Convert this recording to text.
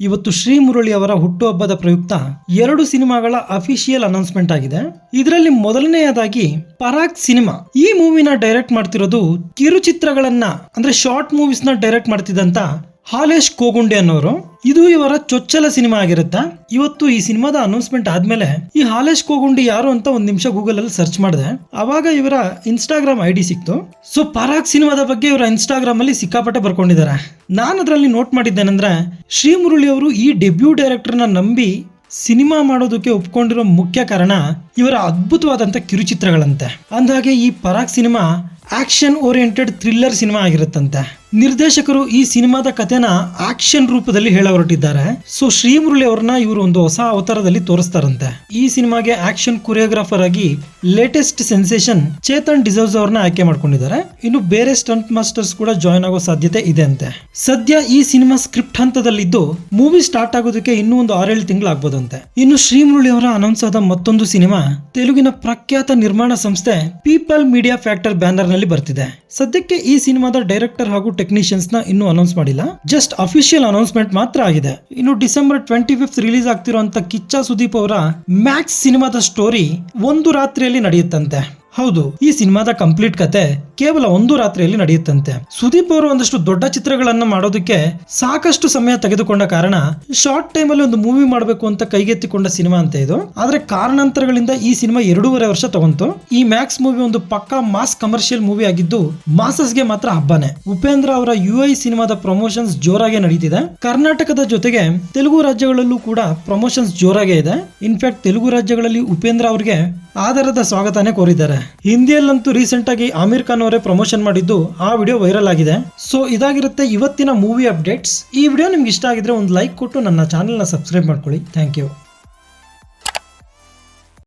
ಇವತ್ತು ಶ್ರೀ ಮುರಳಿ ಅವರ ಹುಟ್ಟುಹಬ್ಬದ ಪ್ರಯುಕ್ತ ಎರಡು ಸಿನಿಮಾಗಳ ಅಫಿಷಿಯಲ್ ಅನೌನ್ಸ್ಮೆಂಟ್ ಆಗಿದೆ. ಇದರಲ್ಲಿ ಮೊದಲನೆಯದಾಗಿ ಪರಾಗ್ ಸಿನಿಮಾ. ಈ ಮೂವಿನ ಡೈರೆಕ್ಟ್ ಮಾಡ್ತಿರೋದು ಕಿರುಚಿತ್ರಗಳನ್ನ, ಅಂದ್ರೆ ಶಾರ್ಟ್ ಮೂವೀಸ್ನ ಡೈರೆಕ್ಟ್ ಮಾಡ್ತಿದ್ದಂತ ಹಾಲೇಶ್ ಕೋಗುಂಡೆ ಅನ್ನೋರು, ಇದು ಇವರ ಚೊಚ್ಚಲ ಸಿನಿಮಾ ಆಗಿರುತ್ತೆ? ಇವತ್ತು ಈ ಸಿನಿಮಾದ ಅನೌನ್ಸ್ಮೆಂಟ್ ಆದ್ಮೇಲೆ ಈ ಹಾಲೇಶ್ ಕೋಗುಂಡಿ ಯಾರು ಅಂತ ಒಂದ್ ನಿಮಿಷ ಗೂಗಲ್ ಅಲ್ಲಿ ಸರ್ಚ್ ಮಾಡಿದೆ. ಅವಾಗ ಇವರ ಇನ್ಸ್ಟಾಗ್ರಾಮ್ ಐ ಡಿ ಸಿಕ್ತು. ಸೊ ಪರಾಗ್ ಸಿನಿಮಾದ ಬಗ್ಗೆ ಇವರ ಇನ್ಸ್ಟಾಗ್ರಾಮ್ ಅಲ್ಲಿ ಸಿಕ್ಕಾಪಟ್ಟೆ ಬರ್ಕೊಂಡಿದ್ದಾರೆ. ನಾನು ಅದರಲ್ಲಿ ನೋಟ್ ಮಾಡಿದ್ದೇನೆಂದ್ರೆ ಶ್ರೀ ಮುರುಳಿ ಅವರು ಈ ಡೆಬ್ಯೂ ಡೈರೆಕ್ಟರ್ನ ನಂಬಿ ಸಿನಿಮಾ ಮಾಡೋದಕ್ಕೆ ಒಪ್ಕೊಂಡಿರೋ ಮುಖ್ಯ ಕಾರಣ ಇವರ ಅದ್ಭುತವಾದಂಥ ಕಿರುಚಿತ್ರಗಳಂತೆ. ಅಂದಾಗೆ ಈ Parag cinema action oriented thriller cinema ಆಗಿರುತ್ತಂತೆ. ನಿರ್ದೇಶಕರು ಈ ಸಿನಿಮಾದ ಕಥೆನ ಆಕ್ಷನ್ ರೂಪದಲ್ಲಿ ಹೇಳ ಹೊರಟಿದ್ದಾರೆ ಸೊ ಶ್ರೀ ಮುರಳಿ ಅವ್ರನ್ನ ಇವರು ಒಂದು ಹೊಸ ಅವತಾರದಲ್ಲಿ ತೋರಿಸ್ತಾರಂತೆ. ಈ ಸಿನಿಮಾಗೆ ಆಕ್ಷನ್ ಕೊರಿಯೋಗ್ರಾಫರ್ ಆಗಿ ಲೇಟೆಸ್ಟ್ ಸೆನ್ಸೇಷನ್ ಚೇತನ್ ಡಿಸೋಸ್ ಅವ್ರನ್ನ ಆಯ್ಕೆ ಮಾಡ್ಕೊಂಡಿದ್ದಾರೆ. ಇನ್ನು ಬೇರೆ ಸ್ಟಂಟ್ ಮಾಸ್ಟರ್ಸ್ ಕೂಡ ಜಾಯ್ನ್ ಆಗೋ ಸಾಧ್ಯತೆ ಇದೆ ಅಂತೆ. ಸದ್ಯ ಈ ಸಿನಿಮಾ ಸ್ಕ್ರಿಪ್ಟ್ ಹಂತದಲ್ಲಿದ್ದು ಮೂವಿ ಸ್ಟಾರ್ಟ್ ಆಗೋದಕ್ಕೆ ಇನ್ನೂ ಒಂದು ಆರೇಳು ತಿಂಗಳು ಆಗ್ಬೋದಂತೆ. ಇನ್ನು ಶ್ರೀ ಮುರಳಿ ಅವರ ಅನೌನ್ಸ್ ಆದ ಮತ್ತೊಂದು ಸಿನಿಮಾ ತೆಲುಗಿನ ಪ್ರಖ್ಯಾತ ನಿರ್ಮಾಣ ಸಂಸ್ಥೆ ಪೀಪಲ್ ಮೀಡಿಯಾ ಫ್ಯಾಕ್ಟರ್ ಬ್ಯಾನರ್ನಲ್ಲಿ ಬರ್ತಿದೆ. ಸದ್ಯಕ್ಕೆ ಈ ಸಿನಿಮಾದ ಡೈರೆಕ್ಟರ್ ಹಾಗೂ ಟೆಕ್ನಿಷಿಯನ್ಸ್ನ ಇನ್ನೂ ಅನೌನ್ಸ್ ಮಾಡಿಲ್ಲ. ಜಸ್ಟ್ ಅಫಿಷಿಯಲ್ ಅನೌನ್ಸ್ಮೆಂಟ್ ಮಾತ್ರ ಆಗಿದೆ. ಇನ್ನು ಡಿಸೆಂಬರ್ ಟ್ವೆಂಟಿ ಫಿಫ್ತ್ ರಿಲೀಸ್ ಆಗ್ತಿರುವಂತ ಕಿಚ್ಚ ಸುದೀಪ್ ಅವರ ಮ್ಯಾಕ್ಸ್ ಸಿನಿಮಾದ ಸ್ಟೋರಿ ಒಂದು ರಾತ್ರಿಯಲ್ಲಿ ನಡೆಯುತ್ತಂತೆ. ಹೌದು, ಈ ಸಿನಿಮಾದ ಕಂಪ್ಲೀಟ್ ಕತೆ ಕೇವಲ ಒಂದು ರಾತ್ರಿಯಲ್ಲಿ ನಡೆಯುತ್ತಂತೆ. ಸುದೀಪ್ ಅವರು ಒಂದಷ್ಟು ದೊಡ್ಡ ಚಿತ್ರಗಳನ್ನು ಮಾಡೋದಕ್ಕೆ ಸಾಕಷ್ಟು ಸಮಯ ತೆಗೆದುಕೊಂಡ ಕಾರಣ ಶಾರ್ಟ್ ಟೈಮ್ ಅಲ್ಲಿ ಒಂದು ಮೂವಿ ಮಾಡಬೇಕು ಅಂತ ಕೈಗೆತ್ತಿಕೊಂಡ ಸಿನಿಮಾ ಅಂತ ಇದು. ಆದ್ರೆ ಕಾರಣಾಂತರಗಳಿಂದ ಈ ಸಿನಿಮಾ ಎರಡೂವರೆ ವರ್ಷ ತಗೊಂತು. ಈ ಮ್ಯಾಕ್ಸ್ ಮೂವಿ ಒಂದು ಪಕ್ಕಾ ಮಾಸ್ ಕಮರ್ಷಿಯಲ್ ಮೂವಿ ಆಗಿದ್ದು ಮಾಸಸ್ಗೆ ಮಾತ್ರ ಹಬ್ಬನೇ. ಉಪೇಂದ್ರ ಅವರ ಯು ಸಿನಿಮಾದ ಪ್ರಮೋಷನ್ಸ್ ಜೋರಾಗಿ ನಡೀತಿದೆ. ಕರ್ನಾಟಕದ ಜೊತೆಗೆ ತೆಲುಗು ರಾಜ್ಯಗಳಲ್ಲೂ ಕೂಡ ಪ್ರಮೋಷನ್ಸ್ ಜೋರಾಗೇ ಇದೆ. ಇನ್ಫ್ಯಾಕ್ಟ್ ತೆಲುಗು ರಾಜ್ಯಗಳಲ್ಲಿ ಉಪೇಂದ್ರ ಅವರಿಗೆ ಆಧಾರದ ಸ್ವಾಗತನೇ ಕೋರಿದ್ದಾರೆ. ಹಿಂದಿಯಲ್ಲಂತೂ ರೀಸೆಂಟ್ ಆಗಿ ಆಮಿರ್ ಖಾನ್ ಅವರೇ ಪ್ರಮೋಷನ್ ಮಾಡಿದ್ದು ಆ ವಿಡಿಯೋ ವೈರಲ್ ಆಗಿದೆ. ಸೊ ಇದಾಗಿರುತ್ತೆ ಇವತ್ತಿನ ಮೂವಿ ಅಪ್ಡೇಟ್ಸ್ ಈ ವಿಡಿಯೋ ನಿಮ್ಗೆ ಇಷ್ಟ ಆಗಿದ್ರೆ ಒಂದು ಲೈಕ್ ಕೊಟ್ಟು ನನ್ನ ಚಾನೆಲ್ನ ಸಬ್ಸ್ಕ್ರೈಬ್ ಮಾಡ್ಕೊಳ್ಳಿ. Thank you